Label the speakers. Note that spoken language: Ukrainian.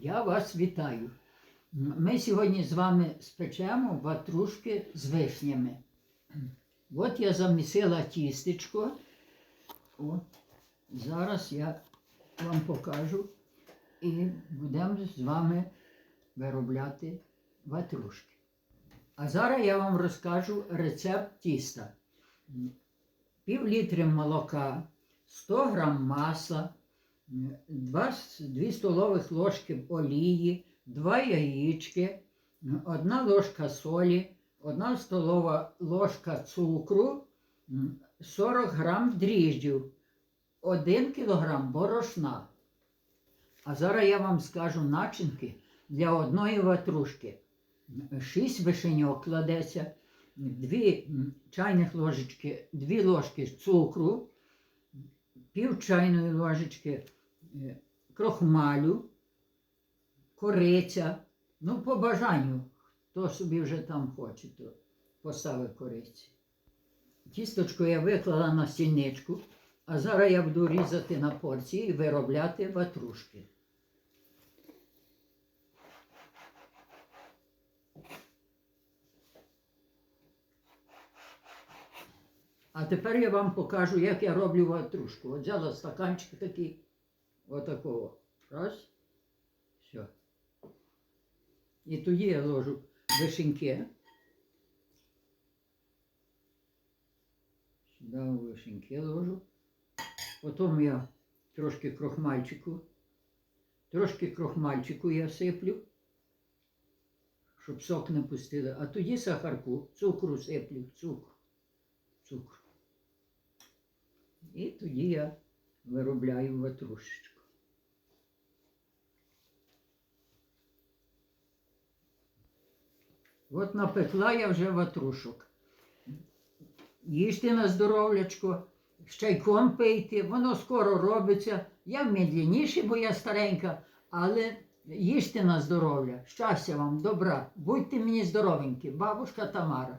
Speaker 1: Я вас вітаю. Ми сьогодні з вами спечемо ватрушки з вишнями. От я замісила тістечко. От. Зараз я вам покажу і будемо з вами виробляти ватрушки. А зараз я вам розкажу рецепт тіста. Пів літри молока, 100 грам масла, 2, 2 столових ложки олії, 2 яєчки, 1 ложка солі, 1 столова ложка цукру, 40 грам дріжджів, 1 кілограм борошна. А зараз я вам скажу начинки для одної ватрушки. 6 вишеньок кладеться, 2 чайних ложечки, 2 ложки цукру, пів чайної ложечки крохмалю, кориця. Ну, по бажанню, хто собі вже там хоче, то поставить кориці. Тісточко я виклала на стільничку, а зараз я буду різати на порції і виробляти ватрушки. А тепер я вам покажу, як я роблю ватрушку. От взяла стаканчик такий, отакого. Раз. Все. І тоді я ложу вишеньки. Сюди вишеньки ложу. Потім я трошки крохмальчику. Трошки крохмальчику я сиплю, щоб сок не пустили. А тоді сахарку, цукру сиплю, цукру. Цукру. І тоді я виробляю ватрушечку. От напекла я вже ватрушок. Їжте на здоров'ячко, з чайком пийте, воно скоро робиться. Я медленніше, бо я старенька, але їжте на здоров'я. Щастя вам, добра, будьте мені здоровенькі, бабушка Тамара.